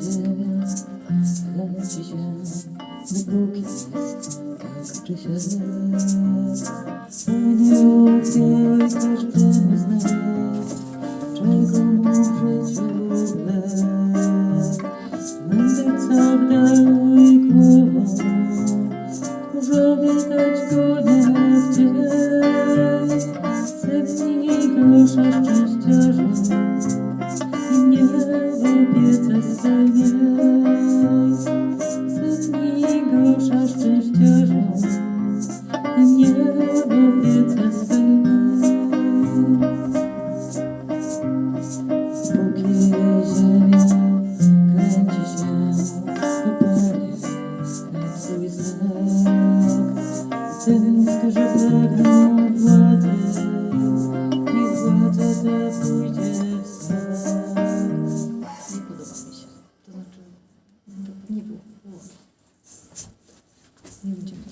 Zgadza się, Bóg jest, tak się zna. Anioł wie każdemu z czego mu w życiu Mądrek sam głową, może witać go dusza szczęściarza niebo wiece swego. Póki ziemia kręci się poprawnie, swój znak, ten, którzy pragną władzy. Дівчинка.